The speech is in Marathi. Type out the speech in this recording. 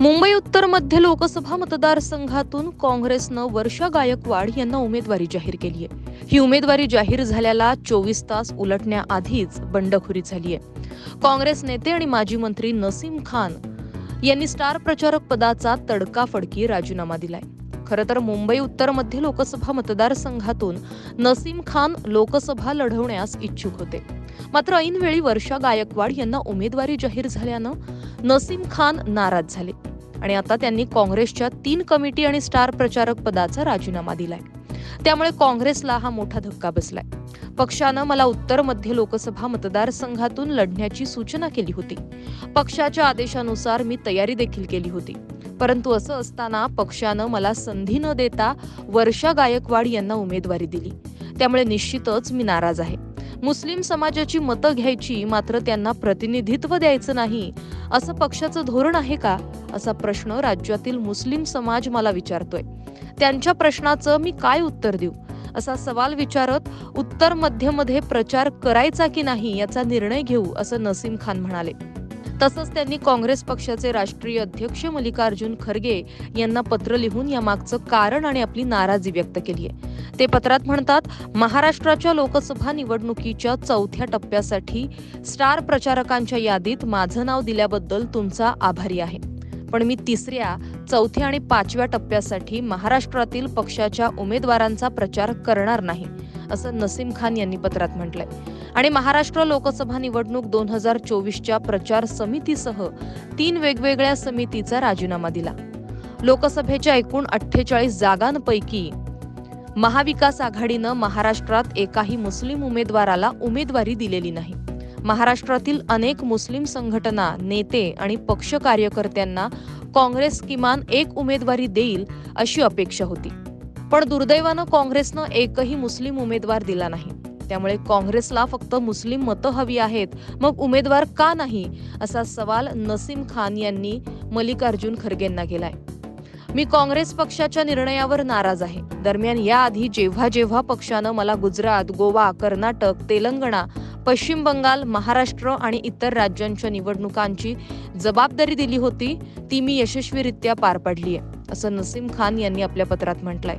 मुंबई उत्तर मध्य लोकसभा मतदारसंघातून काँग्रेसनं वर्षा गायकवाड यांना उमेदवारी जाहीर केली आहे. ही उमेदवारी जाहीर झाल्याला चोवीस तास उलटण्याआधीच बंडखोरी झाली आहे. काँग्रेस नेते आणि माजी मंत्री नसीम खान यांनी स्टार प्रचारक पदाचा तडकाफडकी राजीनामा दिलाय. खरं तर मुंबई उत्तर मध्य लोकसभा मतदारसंघातून नसीम खान लोकसभा लढवण्यास इच्छुक होते. मात्र ऐनवेळी वर्षा गायकवाड यांना उमेदवारी जाहीर झाल्यानं नसीम खान नाराज झाले. आणि आता त्यांनी काँग्रेसच्या तीन कमिटी आणि स्टार प्रचारक पदाचा राजीनामा दिलाय. त्यामुळे काँग्रेसला हा मोठा धक्का बसलाय. पक्षानं मला उत्तर मध्य लोकसभा मतदारसंघातून लढण्याची सूचना केली होती. पक्षाच्या आदेशानुसार मी तयारी देखील केली होती. परंतु असं असताना पक्षानं मला संधी न देता वर्षा गायकवाड यांना उमेदवारी दिली. त्यामुळे निश्चितच मी नाराज आहे. मुस्लिम समाजाची मतं घ्यायची मात्र त्यांना प्रतिनिधित्व द्यायचं नाही. असं पक्षाचं धोरण आहे का? असा प्रश्न राज्यातील मुस्लिम समाज मला विचारतोय. त्यांच्या प्रश्नाचं मी काय उत्तर देऊ? असा सवाल विचारत उत्तर मध्यमध्ये प्रचार करायचा की नाही याचा निर्णय घेऊ असं नसीम खान म्हणाले. तसंच त्यांनी काँग्रेस पक्षाचे राष्ट्रीय अध्यक्ष मल्लिकार्जुन खरगे यांना पत्र लिहून यामागचं कारण आणि आपली नाराजी व्यक्त केली आहे ते पत्रात म्हणतात महाराष्ट्राच्या लोकसभा निवडणुकीच्या चौथ्या टप्प्यासाठी स्टार प्रचारकांच्या यादीत माझं नाव दिल्याबद्दल तुमचा आभारी आहे. पण मी तिसऱ्या चौथ्या आणि पाचव्या टप्प्यासाठी महाराष्ट्रातील पक्षाच्या उमेदवारांचा प्रचार करणार नाही. असं नसीम खान यांनी पत्रात म्हटलंय. आणि महाराष्ट्र लोकसभा निवडणूक दोन हजार चोवीसच्या प्रचार समितीसह तीन वेगवेगळ्या समितीचा राजीनामा दिला. लोकसभेच्या एकूण अठ्ठेचाळीस जागांपैकी महाविकास आघाडीनं महाराष्ट्रात एकाही मुस्लिम उमेदवाराला उमेदवारी दिलेली नाही. महाराष्ट्रातील अनेक मुस्लिम संघटना नेते आणि पक्ष कार्यकर्त्यांना काँग्रेस किमान एक उमेदवारी देईल अशी अपेक्षा होती. पण दुर्दैवानं काँग्रेसनं एकही मुस्लिम उमेदवार दिला नाही. त्यामुळे काँग्रेसला फक्त मुस्लिम मतं हवी आहेत. मग उमेदवार का नाही? असा सवाल नसीम खान यांनी मल्लिकार्जुन खरगेंना केलाय. मी काँग्रेस पक्षाच्या निर्णयावर नाराज आहे. दरम्यान याआधी जेव्हा जेव्हा पक्षानं मला गुजरात गोवा कर्नाटक तेलंगणा पश्चिम बंगाल महाराष्ट्र आणि इतर राज्यांच्या निवडणुकांची जबाबदारी दिली होती ती मी यशस्वीरित्या पार पाडली आहे असं नसीम खान यांनी आपल्या पत्रात म्हटलंय.